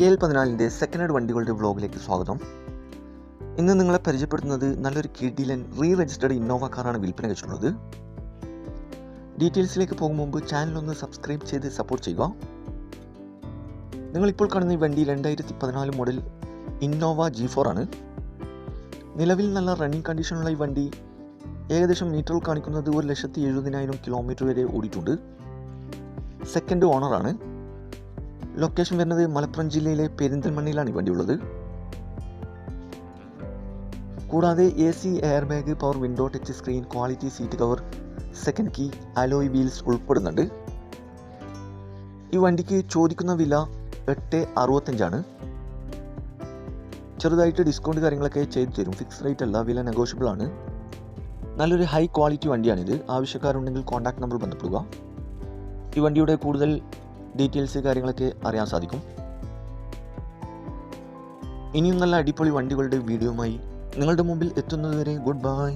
K L പതിനാലിന്റെ second hand വണ്ടികളുടെ വ്ളോഗിലേക്ക് സ്വാഗതം. ഇന്ന് നിങ്ങളെ പരിചയപ്പെടുത്തുന്നത് നല്ലൊരു കിഡിലൻ റീ രജിസ്റ്റേഡ് ഇന്നോവ കാറാണ് വിൽപ്പന വെച്ചിട്ടുള്ളത്. ഡീറ്റെയിൽസിലേക്ക് പോകും മുമ്പ് ചാനൽ ഒന്ന് സബ്സ്ക്രൈബ് ചെയ്ത് സപ്പോർട്ട് ചെയ്യുക. നിങ്ങളിപ്പോൾ കാണുന്ന ഈ വണ്ടി രണ്ടായിരത്തി പതിനാല് മോഡൽ ഇന്നോവ ജി ഫോർ ആണ്. നിലവിൽ നല്ല റണ്ണിങ് കണ്ടീഷനുള്ള ഈ വണ്ടി ഏകദേശം മീറ്ററിൽ കാണിക്കുന്നത് ഒരു ലക്ഷത്തി എഴുപതിനായിരം കിലോമീറ്റർ വരെ ഓടിയിട്ടുണ്ട്. സെക്കൻഡ് ഓണറാണ് ലൊക്കേഷൻ വരുന്നത് മലപ്പുറം ജില്ലയിലെ പെരിന്തൽമണ്ണയിലാണ് ഈ വണ്ടി ഉള്ളത്. കൂടാതെ A C airbag power window touch screen quality seat cover second key alloy wheels ഉൾപ്പെടുന്നുണ്ട്. ഈ വണ്ടിക്ക് ചോദിക്കുന്ന വില എട്ട് അറുപത്തഞ്ചാണ്. ചെറുതായിട്ട് ഡിസ്കൗണ്ട് കാര്യങ്ങളൊക്കെ ചെയ്തു തരും. ഫിക്സ് റേറ്റ് അല്ല വില നെഗോഷ്യബിൾ ആണ്. നല്ലൊരു ഹൈ ക്വാളിറ്റി വണ്ടിയാണിത്. ആവശ്യക്കാരുണ്ടെങ്കിൽ കോൺടാക്ട് നമ്പർ ബന്ധപ്പെടുക. ഈ വണ്ടിയുടെ കൂടുതൽ ഡീറ്റെയിൽസ് കാര്യങ്ങളൊക്കെ അറിയാൻ സാധിക്കും. ഇനിയും നല്ല അടിപൊളി വണ്ടികളുടെ വീഡിയോയുമായി നിങ്ങളുടെ മുമ്പിൽ എത്തുന്നതുവരെ ഗുഡ് ബൈ